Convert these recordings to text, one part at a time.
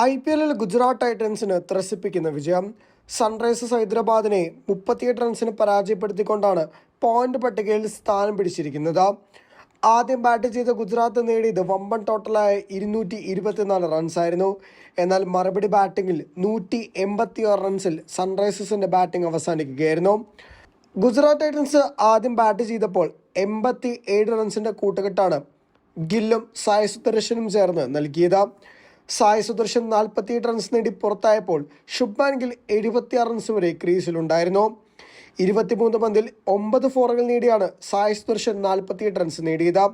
I P എല്ലിൽ ഗുജറാത്ത് ടൈറ്റൻസിന് ത്രസിപ്പിക്കുന്ന വിജയം. Sunrisers ഹൈദരാബാദിനെ മുപ്പത്തിയെട്ട് റൺസിന് പരാജയപ്പെടുത്തിക്കൊണ്ടാണ് പോയിന്റ് പട്ടികയിൽ സ്ഥാനം പിടിച്ചിരിക്കുന്നത്. ആദ്യം ബാറ്റ് ചെയ്ത ഗുജറാത്ത് നേടിയത് വമ്പൻ ടോട്ടലായ ഇരുന്നൂറ്റി ഇരുപത്തിനാല് റൺസായിരുന്നു എന്നാൽ മറുപടി ബാറ്റിങ്ങിൽ നൂറ്റി എൺപത്തിയാറ് റൺസിൽ സൺറൈസേഴ്സിന്റെ ബാറ്റിംഗ് അവസാനിക്കുകയായിരുന്നു. ഗുജറാത്ത് ടൈറ്റൻസ് ആദ്യം ബാറ്റ് ചെയ്തപ്പോൾ എൺപത്തി ഏഴ് റൺസിന്റെ കൂട്ടുകെട്ടാണ് ഗില്ലും സായ് സുദർശനും ചേർന്ന് നൽകിയത്. സായ് സുദർശൻ നാൽപ്പത്തിയെട്ട് റൺസ് നേടി പുറത്തായപ്പോൾ ശുഭ്മാൻ ഗിൽ എഴുപത്തിയാറ് റൺസ് വരെ ക്രീസിലുണ്ടായിരുന്നു. ഇരുപത്തിമൂന്ന് പന്തിൽ ഒമ്പത് ഫോറുകൾ നേടിയാണ് സായ് സുദർശൻ നാൽപ്പത്തിയെട്ട് റൺസ് നേടിയത്.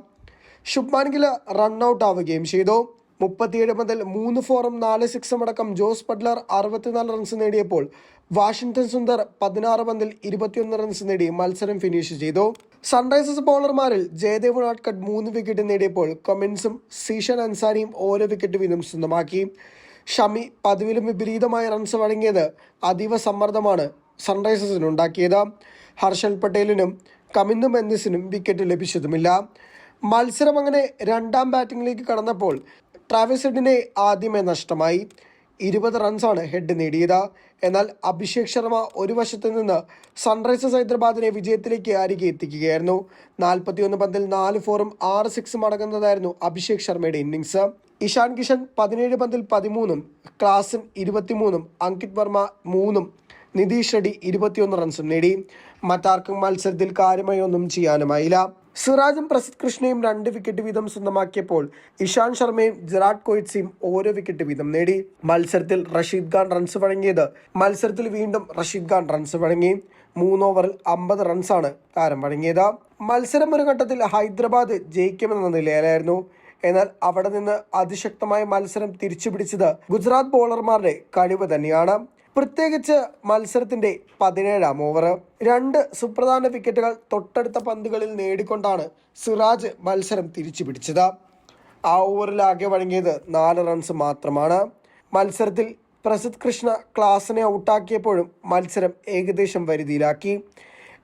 ശുഭ്മാൻ ഗിൽ റൺഔട്ട് ആവുകയും ചെയ്തു. മുപ്പത്തിയേഴ് പന്തിൽ മൂന്ന് ഫോറും നാല് സിക്സും അടക്കം ജോസ് ബട്ട്ലർ അറുപത്തിനാല് റൺസ് നേടിയപ്പോൾ വാഷിംഗ്ടൺ സുന്ദർ പതിനാറ് പന്തിൽ ഇരുപത്തിയൊന്ന് റൺസ് നേടി മത്സരം ഫിനിഷ് ചെയ്തു. സൺറൈസേഴ്സ് ബൗളർമാരിൽ ജയദേവ് നാട്കട്ട് മൂന്ന് വിക്കറ്റ് നേടിയപ്പോൾ കമിൻസും സീഷൻ അൻസാരിയും ഓരോ വിക്കറ്റ് വീതം സ്വന്തമാക്കി. ഷമി പതിവിലും വിപരീതമായ റൺസ് വഴങ്ങിയത് അതീവ സമ്മർദ്ദമാണ് സൺറൈസേഴ്സിന് ഉണ്ടാക്കിയത്. ഹർഷൽ പട്ടേലിനും കമിന്ദു എന്നിസിനും വിക്കറ്റ് ലഭിച്ചതുമില്ല. മത്സരം അങ്ങനെ രണ്ടാം ബാറ്റിംഗിലേക്ക് കടന്നപ്പോൾ ട്രാവിസ് ആദ്യമേ നഷ്ടമായി. ഇരുപത് റൺസാണ് ഹെഡ് നേടിയത്. എന്നാൽ അഭിഷേക് ശർമ്മ ഒരു വശത്ത് നിന്ന് സൺറൈസേഴ്സ് ഹൈദരാബാദിനെ വിജയത്തിലേക്ക് അരികെ എത്തിക്കുകയായിരുന്നു. നാൽപ്പത്തിയൊന്ന് പന്തിൽ നാല് ഫോറും ആറ് സിക്സും അടങ്ങുന്നതായിരുന്നു അഭിഷേക് ശർമ്മയുടെ ഇന്നിങ്സ് ഇഷാൻ കിഷൻ പതിനേഴ് പന്തിൽ പതിമൂന്നും ക്ലാസൻ ഇരുപത്തിമൂന്നും അങ്കിത് വർമ്മ മൂന്നും നിതീഷ് റെഡ്ഡി ഇരുപത്തിയൊന്ന് റൺസും നേടി. മറ്റാർക്കും മത്സരത്തിൽ കാര്യമായി ഒന്നും ചെയ്യാനുമായില്ല. സിറാജും പ്രസിദ് കൃഷ്ണയും രണ്ട് വിക്കറ്റ് വീതം സ്വന്തമാക്കിയപ്പോൾ ഇഷാന്ത് ശർമ്മയും ജറാഡ് കോയിറ്റ്സിയും ഓരോ വിക്കറ്റ് വീതം നേടി. മത്സരത്തിൽ റഷീദ് ഖാൻ റൺസ് വഴങ്ങിയത്. മത്സരത്തിൽ വീണ്ടും റഷീദ് ഖാൻ റൺസ് വഴങ്ങി. മൂന്ന് ഓവറിൽ അമ്പത് റൺസാണ് താരം വഴങ്ങിയത്. മത്സരം ഒരു ഘട്ടത്തിൽ ഹൈദരാബാദ് ജയിക്കുമെന്ന നിലയിലായിരുന്നു. എന്നാൽ അവിടെ നിന്ന് അതിശക്തമായ മത്സരം തിരിച്ചുപിടിച്ചത് ഗുജറാത്ത് ബോളർമാരുടെ കഴിവ് തന്നെയാണ്. പ്രത്യേകിച്ച് മത്സരത്തിന്റെ പതിനേഴാം ഓവർ രണ്ട് സുപ്രധാന വിക്കറ്റുകൾ തൊട്ടടുത്ത പന്തുകളിൽ നേടിക്കൊണ്ടാണ് സിറാജ് മത്സരം തിരിച്ചു പിടിച്ചത്. ആ ഓവറിൽ ആകെ വഴങ്ങിയത് നാല് റൺസ് മാത്രമാണ്. മത്സരത്തിൽ പ്രസിദ് കൃഷ്ണ ക്ലാസിനെ ഔട്ടാക്കിയപ്പോഴും മത്സരം ഏകദേശം വരുതിയിലാക്കി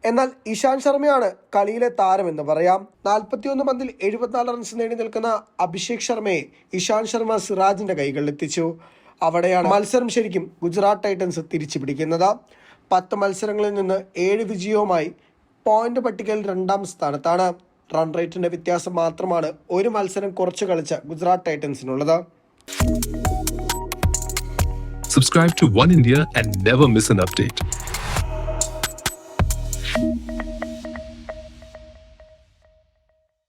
എന്നാൽ ഇഷാൻ ശർമ്മയാണ് കളിയിലെ താരമെന്ന് പറയാം. നാൽപ്പത്തിയൊന്ന് പന്തിൽ എഴുപത്തിനാല് റൺസ് നേടി നിൽക്കുന്ന അഭിഷേക് ശർമ്മയെ ഇഷാൻ ശർമ്മ സിറാജിന്റെ കൈകളിൽ എത്തിച്ചു അവിടെയാണ് മത്സരം ശരിക്കും ഗുജറാത്ത് ടൈറ്റൻസ് തിരിച്ചു പിടിക്കുന്നത്. പത്ത് മത്സരങ്ങളിൽ നിന്ന് ഏഴ് വിജയവുമായി പോയിന്റ് പട്ടികയിൽ രണ്ടാം സ്ഥാനത്താണ്. റൺ റേറ്റിന്റെ വ്യത്യാസം മാത്രമാണ് ഒരു മത്സരം കുറച്ച് കളിച്ച Gujarat ടൈറ്റൻസിനുള്ളത്. Subscribe to One India and never miss an update